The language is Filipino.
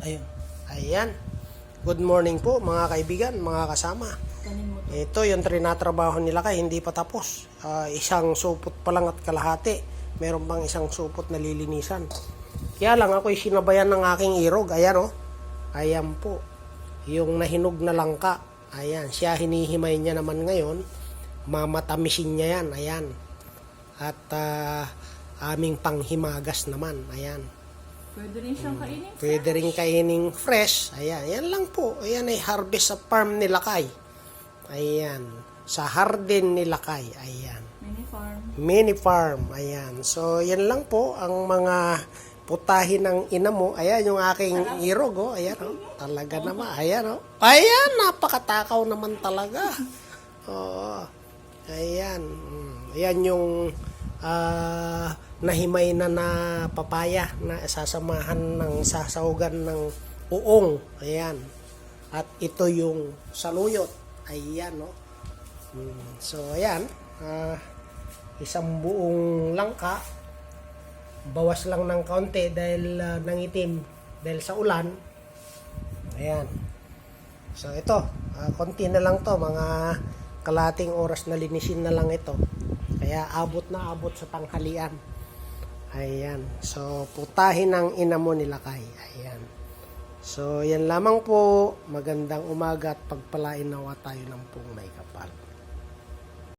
Ayun. Ayan. Good morning po mga kaibigan, mga kasama. Ito yung trinatrabaho nila kay hindi pa tapos. Ah, isang supot pa lang at kalahati. Meron pang isang supot na lilinisan. Kaya lang ako'y sinabayan ng aking irog. Ayan oh. Ayan po. Yung nahinog na langka. Ayan. Siya hinihimay niya naman ngayon. Mamatamisin niya yan. Ayan. At ah, aming panghimagas naman. Ayan. Pwede rin siyang kainin. Pwede rin kainin fresh. Ayan, yan lang po. Ayan ay harvest sa farm ni Lakay. Ayan. Sa harden ni Lakay. Ayan. Mini farm. Mini farm. Ayan. So, yan lang po ang mga putahin ng ina mo. Ayan, yung aking irog. Oh. Ayan, oh. Talaga naman. Ayan, oh. Ayan, napakatakaw naman talaga. Oo. Ayan. Mm. Ayan yung ah, nahimay na na papaya na sasamahan ng sasahugan ng uong. Ayan. At ito yung saluyot. Ayan, no? Mm, So, ayan. Ah, isang buong langka. Bawas lang ng kaunti dahil ah, nangitim dahil sa ulan. Ayan. So, ito. ah, konti na lang to. Mga kalating oras na linisin na lang ito. Kaya abot na abot sa tanghalian. Ayan. So, putahin ng ina mo nila kay. Ayan. So, yan lamang po. Magandang umaga at pagpalain nawa tayo ng pong may kapal.